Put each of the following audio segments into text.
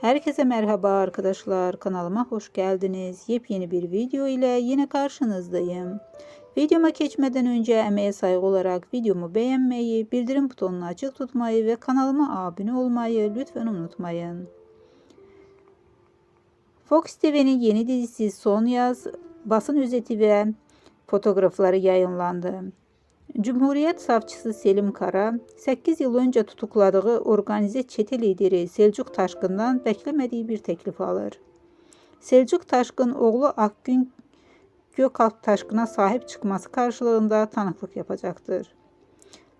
Herkese merhaba arkadaşlar. Kanalıma hoş geldiniz. Yepyeni bir video ile yine karşınızdayım. Videoma geçmeden önce emeğe saygı olarak videomu beğenmeyi, bildirim butonunu açık tutmayı ve kanalıma abone olmayı lütfen unutmayın. Fox TV'nin yeni dizisi Son Yaz basın özeti ve fotoğrafları yayınlandı. Cumhuriyet savcısı Selim Kara 8 yıl önce tutukladığı organize çete lideri Selçuk Taşkın'dan beklemediği bir teklif alır. Selçuk Taşkın oğlu Akgün Gökalp Taşkın'a sahip çıkması karşılığında tanıklık yapacaktır.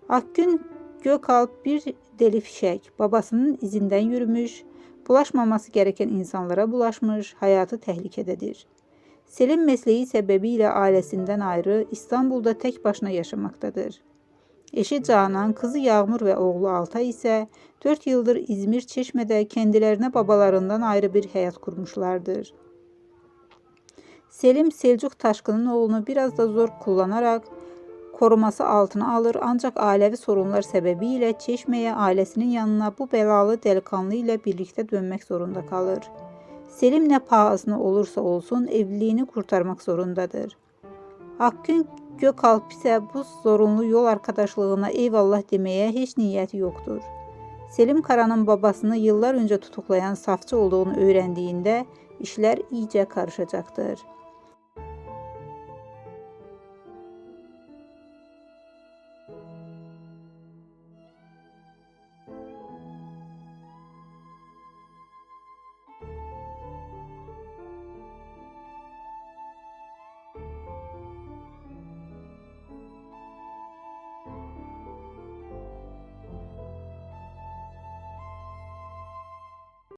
Akgün Gökalp bir deli fişek, babasının izinden yürümüş, bulaşmaması gereken insanlara bulaşmış, hayatı tehlikededir. Selim mesleği sebebiyle ailesinden ayrı İstanbul'da tek başına yaşamaktadır. Eşi Canan, kızı Yağmur ve oğlu Altay ise 4 yıldır İzmir Çeşme'de kendilerine babalarından ayrı bir hayat kurmuşlardır. Selim Selçuk Taşkın'ın oğlunu biraz da zor kullanarak koruması altına alır ancak ailevi sorunlar sebebiyle Çeşme'ye ailesinin yanına bu belalı delikanlı ile birlikte dönmek zorunda kalır. Selim ne pahasına olursa olsun evliliğini kurtarmak zorundadır. Akgün Gökalp ise bu zorunlu yol arkadaşlığına eyvallah demeye hiç niyeti yoktur. Selim Kara'nın babasını yıllar önce tutuklayan safçı olduğunu öğrendiğinde işler iyice karışacaktır.